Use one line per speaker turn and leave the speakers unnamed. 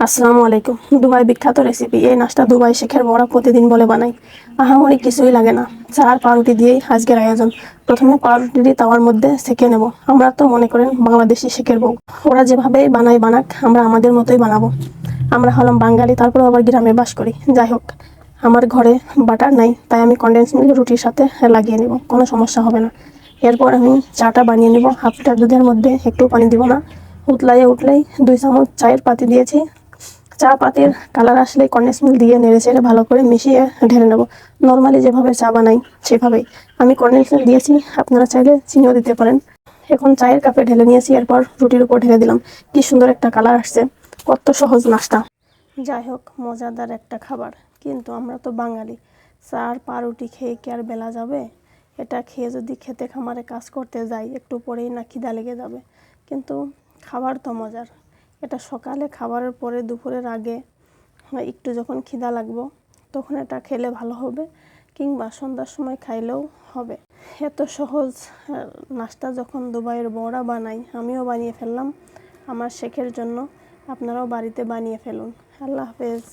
আসসালামু আলাইকুম। দুবাই বিখ্যাত রেসিপি এই নাস্তা দুবাই শেখের বড়া প্রতিদিন বলে বানাই। আহামরি কিছুই লাগে না। চার পাউরুটি দিয়েই আজকের আয়োজন। প্রথমে পাউরুটিটি তাওয়ার মধ্যে সেকে নেব। আমরা তো মনে করেন বাংলাদেশি শেখের বউ। ওরা যেভাবে বানায় বানাক, আমরা আমাদের মতোই বানাবো। আমরা হলাম বাঙালি তারপর আবার গ্রামে বাস করি। যাই হোক, আমার ঘরে বাটার নাই, তাই আমি কন্ডেন্স মিল্ক রুটির সাথে লাগিয়ে নেব। কোনো সমস্যা হবে না। এরপর আমি চাটা বানিয়ে নেব। হাফ লিটার দুধের মধ্যে একটু পানি দিব না। উতলাইয়ে উঠলেই দুই চামচ চায়ের পাতি দিয়েছি। চা পাতির কালার আসলে কন্ডেন্স মিল্ক দিয়ে নেড়ে চেড়ে ভালো করে মিশিয়ে ঢেলে নেব। নর্মালি যেভাবে চা বানাই, সেভাবেই। আমি কন্ডেন্স মিল্ক দিয়েছি, আপনারা চাইলে চিনিও দিতে পারেন। এখন চায়ের কাপে ঢেলে নিয়েছি, এরপর রুটির উপর ঢেলে দিলাম। কি সুন্দর একটা কালার আসছে, কত সহজ নাস্তা। যাই হোক, মজাদার একটা খাবার। কিন্তু আমরা তো বাঙালি। চা আর পাউরুটি খেয়ে কি আর বেলা যাবে? এটা খেয়ে যদি খেতে খামারে কাজ করতে যাই, একটু পরেই না খিদা লেগে যাবে। কিন্তু খাবার তো মজার। এটা সকালে খাবারের পরে দুপুরের আগে একটু যখন খিদা লাগবো, তখন এটা খেলে ভালো হবে কিংবা সন্ধ্যার সময় খাইলেও হবে। এত সহজ নাস্তা যখন দুবাইয়ের বড়া বানাই, আমিও বানিয়ে ফেললাম। আমার শেখের জন্য আপনারাও বাড়িতে বানিয়ে ফেলুন। আল্লাহ হাফেজ।